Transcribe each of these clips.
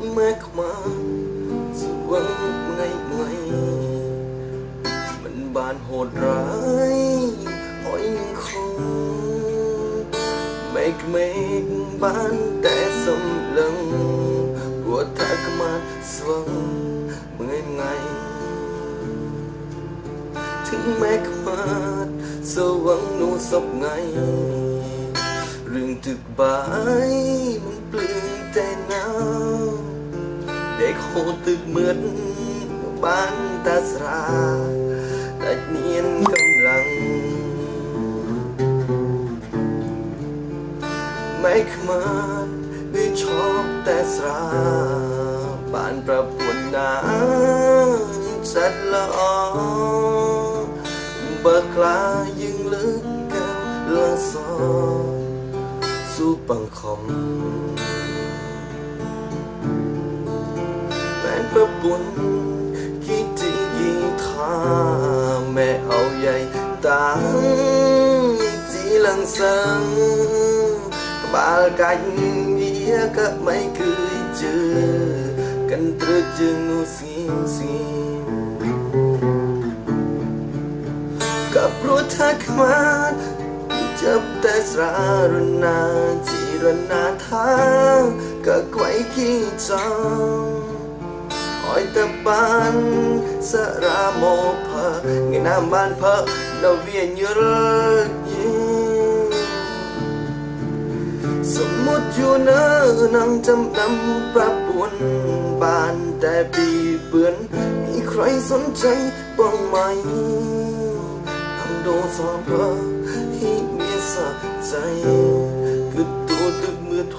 แมากมาสวงไงไงมันบานโหดร้ายหอยคงเมกเมกบานแต่สำลังปวดทักมาสวงเงไง ถึงแมกมาสวงนูสบไงเรื่องตึกบายมันเปลืองแต่น้ำ ដេកហូរទឹកមឿនបានតាស្រាដាច់មានកម្លាំងម៉ែខ្មាត់វាឈប់តែស្រាបានប្រពន្ធណាសត្វល្អបើខ្លាយើងលើកកៅលាសស៊ូបង្ខំ ดละออเบิกลายิ่งลึกกันละซอสู้ปังคอมแฟนประปุนคิดที่ยิงทาแม่เอาใหญ่ตางจีลังสังบาลกันเยียก็ไม่เคยเจอ กันตรึกจึงนูสิงสิกับรู้ทักมาจับแต่สรารนาจีรนาทางก็ไกวขี้จอง ยตะบานสระโมเพอเงิน้ำบานเพอเราเวียนยุรยีสมมติอยู่เนื้อนังจำนำปรับปวนบานแต่ปีเปือนมีใครสนใจบ้างไหมทำโดสอเพอให้เมียสะใจคือตัวตึกมือโท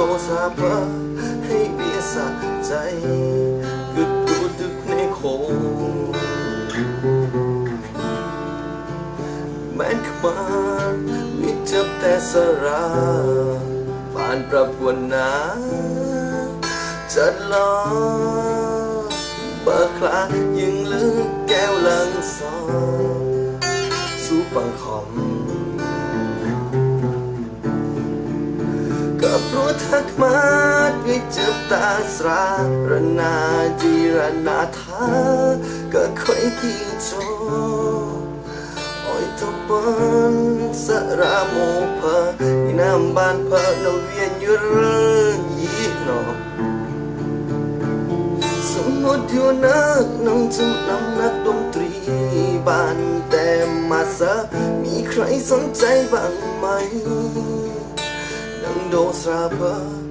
ต้องโดนสาบะให้เบียสะใจกึดดูดึกในโคงแม้นขมาวิจับแต่สราผ่านประปวนนาจัดลอเบิกคลายิงลึกแก้วหลังซอสู้ปังคอม กับรู้ทักมาวิจับตาสราระนาจีรนาทาก็ค่อยกี่โจอ้อยตะบันสระโมเพอน้ำบานเพอนเวียนยู่เรื่องยีนอสมมติอยู่นะน้องจำนำนักดนตรีบ้านแต่มาซะมีใครสนใจบ้างไหม นังโ